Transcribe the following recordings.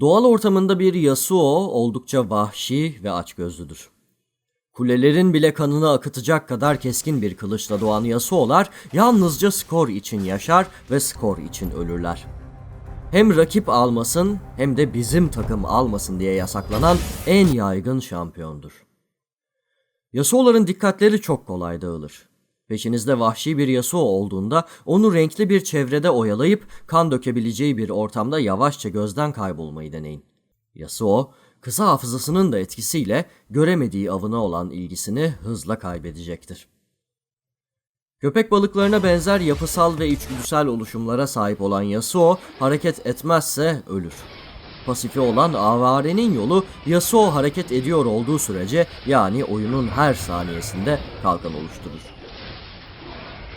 Doğal ortamında bir Yasuo oldukça vahşi ve açgözlüdür. Kulelerin bile kanını akıtacak kadar keskin bir kılıçla doğan Yasuo'lar yalnızca skor için yaşar ve skor için ölürler. Hem rakip almasın hem de bizim takım almasın diye yasaklanan en yaygın şampiyondur. Yasuo'ların dikkatleri çok kolay dağılır. Peşinizde vahşi bir Yasuo olduğunda onu renkli bir çevrede oyalayıp kan dökebileceği bir ortamda yavaşça gözden kaybolmayı deneyin. Yasuo, kısa hafızasının da etkisiyle göremediği avına olan ilgisini hızla kaybedecektir. Köpek balıklarına benzer yapısal ve içgüdüsel oluşumlara sahip olan Yasuo hareket etmezse ölür. Pasifi olan avarenin yolu Yasuo hareket ediyor olduğu sürece yani oyunun her saniyesinde kalkan oluşturur.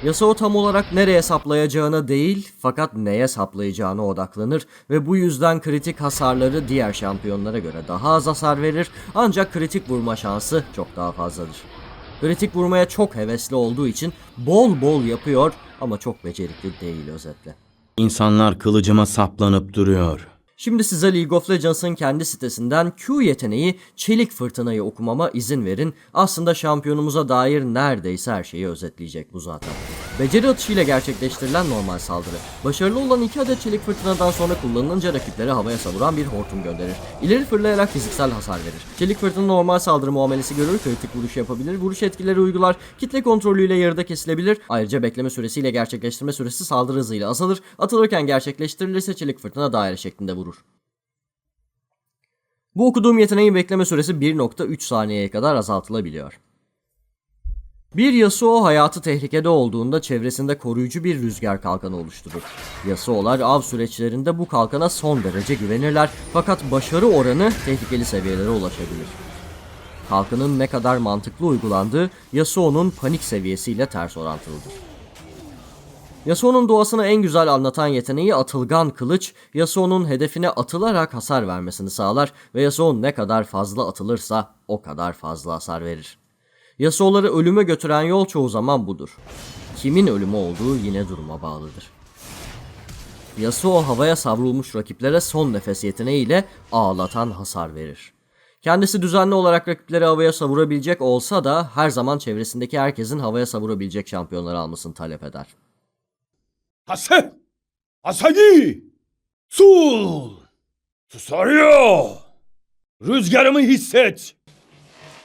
Yasuo tam olarak nereye saplayacağına değil fakat neye saplayacağına odaklanır ve bu yüzden kritik hasarları diğer şampiyonlara göre daha az hasar verir ancak kritik vurma şansı çok daha fazladır. Kritik vurmaya çok hevesli olduğu için bol bol yapıyor ama çok becerikli değil özetle. İnsanlar kılıcıma saplanıp duruyor. Şimdi size League of Legends'ın kendi sitesinden Q yeteneği Çelik Fırtınayı okumama izin verin. Aslında şampiyonumuza dair neredeyse her şeyi özetleyecek bu zaten. Beceri atışıyla gerçekleştirilen normal saldırı. Başarılı olan iki adet Çelik Fırtınadan sonra kullanılınca rakipleri havaya savuran bir hortum gönderir. İleri fırlayarak fiziksel hasar verir. Çelik Fırtına normal saldırı muamelesi görür, kritik vuruş yapabilir, vuruş etkileri uygular, kitle kontrolüyle yarıda kesilebilir. Ayrıca bekleme süresiyle gerçekleştirme süresi saldırı hızıyla azalır. Atılırken gerçekleştirilirse Çelik Fırtına daire şeklinde vurur. Bu okuduğum yeteneğin bekleme süresi 1.3 saniyeye kadar azaltılabiliyor. Bir Yasuo hayatı tehlikede olduğunda çevresinde koruyucu bir rüzgar kalkanı oluşturur. Yasuo'lar av süreçlerinde bu kalkana son derece güvenirler fakat başarı oranı tehlikeli seviyelere ulaşabilir. Kalkanın ne kadar mantıklı uygulandığı Yasuo'nun panik seviyesiyle ters orantılıdır. Yasuo'nun doğasını en güzel anlatan yeteneği atılgan kılıç, Yasuo'nun hedefine atılarak hasar vermesini sağlar ve Yasuo ne kadar fazla atılırsa o kadar fazla hasar verir. Yasuo'ları ölüme götüren yol çoğu zaman budur. Kimin ölümü olduğu yine duruma bağlıdır. Yasuo havaya savrulmuş rakiplere son nefes yeteneğiyle ağlatan hasar verir. Kendisi düzenli olarak rakipleri havaya savurabilecek olsa da her zaman çevresindeki herkesin havaya savurabilecek şampiyonları almasını talep eder. Hase! Hasagi! Sul! Susario! Rüzgarımı hisset!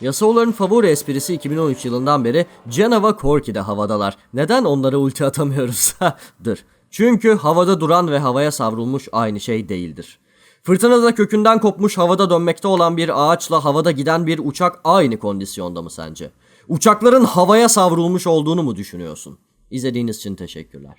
Yasuo'ların favori esprisi 2013 yılından beri Cenova Corki'de havadalar. Neden onlara ulti atamıyoruz? Dır. Çünkü havada duran ve havaya savrulmuş aynı şey değildir. Fırtınada kökünden kopmuş havada dönmekte olan bir ağaçla havada giden bir uçak aynı kondisyonda mı sence? Uçakların havaya savrulmuş olduğunu mu düşünüyorsun? İzlediğiniz için teşekkürler.